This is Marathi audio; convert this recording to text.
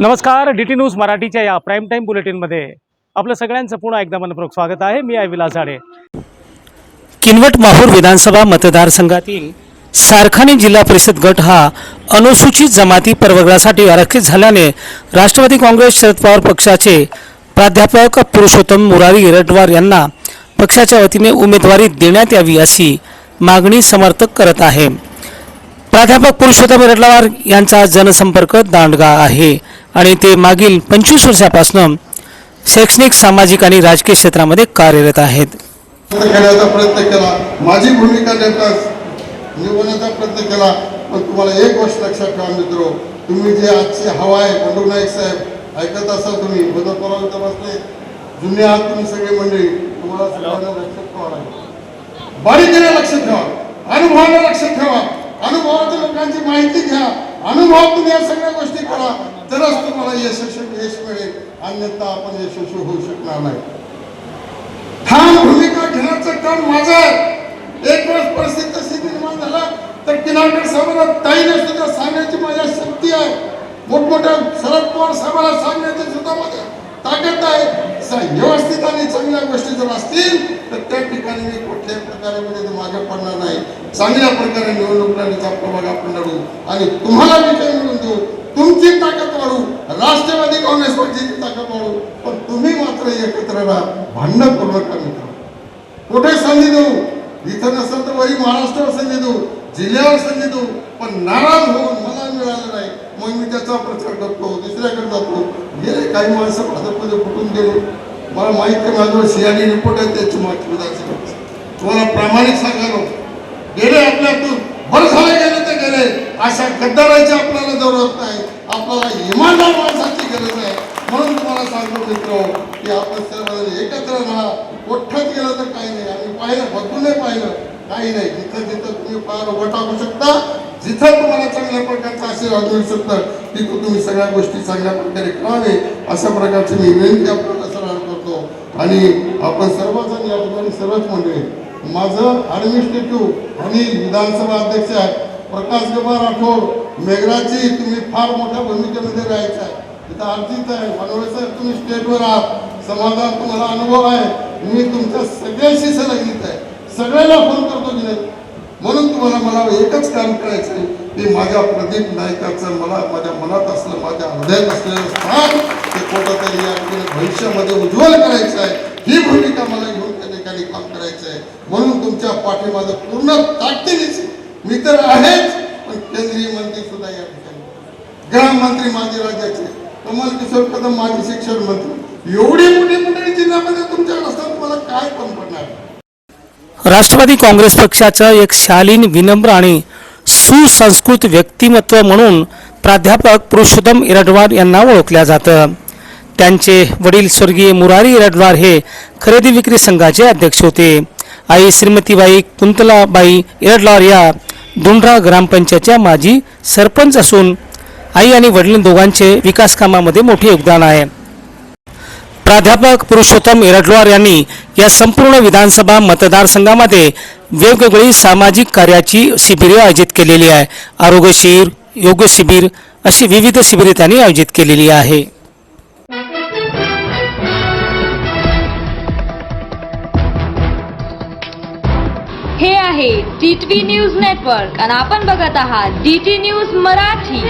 नमस्कार डी टी न्यूज मराठीच्या या प्राईम टाईम बुलेटिनमध्ये आपलं सगळ्यांचं पुन्हा एकदा मनपूर्वक स्वागत आहे. मी आहे विलास झाडे. किनवट माहूर विधानसभा मतदारसंघातील सारखानी जिल्हा परिषद गट हा अनुसूचित जमाती प्रवर्गासाठी आरक्षित झाल्याने राष्ट्रवादी काँग्रेस शरद पवार पक्षाचे प्राध्यापक पुरुषोत्तम मुरारी इरटवार यांना पक्षाच्या वतीने उमेदवारी देण्यात यावी अशी मागणी समर्थक करत आहे. प्राध्यापक पुरुषोत्तम इरटवार यांचा जनसंपर्क दांडगा आहे. आणि ते मागील पंचवीस वर्षापासून शैक्षणिक सामाजिक आणि राजकीय क्षेत्रामध्ये कार्यरत आहेत. करण्याचा घेण्याचा प्रयत्न केला. माझी भूमिका नेमका निवडण्याचा प्रयत्न केला. पण तुम्हाला एक गोष्ट लक्षात ठेवा मित्र. तुम्ही जे आजची हवा आहे बंडू नाईक साहेब ऐकत असाल तुम्ही बदल परवा बसले जुने आहात तुम्ही सगळे मंडळी तुम्हाला सगळ्यांना लक्षात ठेवा लागेल. बारीकीने लक्षात ठेवा. अनुभवाला लक्षात ठेवा. अनुभवाच्या लोकांची माहिती घ्या. अनुभव तुम्ही या सगळ्या गोष्टी करा. तरच तुम्हाला यशस्वी यश मिळेल अन्यथा आपण यशस्वी होऊ शकणार नाही. ठाम भूमिका घेण्याचं काम माझं. एक वेळेस परिस्थिती तशी निर्माण झाला तर किनारकर साहेबांना ताईने सुद्धा सांगण्याची माझ्या शक्ती आहे. मोठमोठ्या शरद पवार साहेबांना सांगण्याची सुद्धा माझ्या ताकद आहे. व्यवस्थित आणि चांगल्या गोष्टी जर असतील तर त्या ठिकाणी मी कुठल्याही प्रकारे म्हणजे मागे पडणार नाही. चांगल्या प्रकारे निवडणूक लढण्याचा प्रभाग आपण लढू. आणि तुम्हाला विजय मिळून देऊ. तुमची ताकद वाढू राष्ट्रवादी काँग्रेस पक्षाची ताकद वाढू पण तुम्ही मात्र एकत्र राहा भांडण करू नका मित्र कुठे संधी देऊ? इथं नसेल तर वरी महाराष्ट्रावर संधी देऊ जिल्ह्यावर संधी देऊ पण नाराज होऊन मला मिळालं नाही. मग मी त्याचा प्रचार करतो दुसऱ्याकडे जातो. गेले काही माणसं भाजपमध्ये फुटून गेले. मला माहिती आहे माझ्यावर सियाडी रिपोर्ट आहे त्याची माहिती विधानसभा तुम्हाला प्रामाणिक सांगालो गेले आपल्यातून बरं झालं गेले ते गेले. अशा गद्दाराची आपल्याला जरूरत नाही. आपल्याला इमानदार माणसाची गरज आहे म्हणून तुम्हाला सांगतो मित्र की आपण सर्व एकत्र राहा मोठ्यात गेलं तर काही नाही. आम्ही पाहिलं भरपूर नाही पाहिलं काही नाही. जिथं जिथं तुम्ही पार उभं टाकू शकता जिथं तुम्हाला चांगल्या प्रकारचा आशीर्वाद मिळू शकतं तिथं तुम्ही सगळ्या गोष्टी चांगल्या प्रकारे करावे अशा प्रकारची मी विनंती आपल्याला सरळ करतो. आणि आपण सर्वजण या ठिकाणी सर्वच मंडळी माझं ॲडमिनिस्ट्रेटिव्ह आणि विधानसभा अध्यक्ष आहेत प्रकाश गबा राठोड मेघराजी तुम्ही फार मोठ्या भूमिकेमध्ये राहायचं आहे तिथं अर्जित आहे. मनोळे सर तुम्ही स्टेटवर आहात. समाजात तुम्हाला अनुभव आहे. मी तुमच्या सगळ्याशी संलग्नित आहे. सगळ्यांना फोन करतो की नाही? म्हणून तुम्हाला मला एकच काम करायचं आहे ते माझ्या प्रदीप नायकाचं मला माझ्या मनात असलं माझ्या हृदयात असलेलं स्थान ते कुठंतरी या ठिकाणी भविष्यामध्ये उज्ज्वल करायचं आहे ही भूमिका मला घेऊन त्या ठिकाणी काम करायचं आहे म्हणून तुमच्या पाठीमागं पूर्ण ताकदीनेच मी तर आहेच. पण केंद्रीय ग्राममंत्री माजी राज्याचे. कमल किशोर कदम माजी शिक्षण मंत्री. एवढी मोठी मोठी जिल्ह्यामध्ये तुमच्याकडे असतात तुम्हाला काय कम पडणार? राष्ट्रवादी काँग्रेस पक्षाचं एक शालीन विनम्र आणि सुसंस्कृत व्यक्तिमत्व म्हणून प्राध्यापक पुरुषोत्तम इरडवार यांना ओळखल्या जातं. त्यांचे वडील स्वर्गीय मुरारी इरडवार हे खरेदी विक्री संघाचे अध्यक्ष होते. आई श्रीमतीबाई कुंतलाबाई इरडवार या दुंडरा ग्रामपंचायतच्या माजी सरपंच असून आई आणि वडील दोघांचे विकास कामामध्ये मोठे योगदान आहे. प्राध्यापक पुरुषोत्तम इरडवार यांनी या संपूर्ण विधानसभा मतदारसंघामध्ये वेगवेगळी सामाजिक कार्याची शिबिरे आयोजित केलेली आहे. आरोग्य शिबिर योग शिबिर अशी विविध शिबिरे त्यांनी आयोजित केलेली आहे. हे आहे डी न्यूज नेटवर्क आणि आपण बघत आहात डी न्यूज मराठी.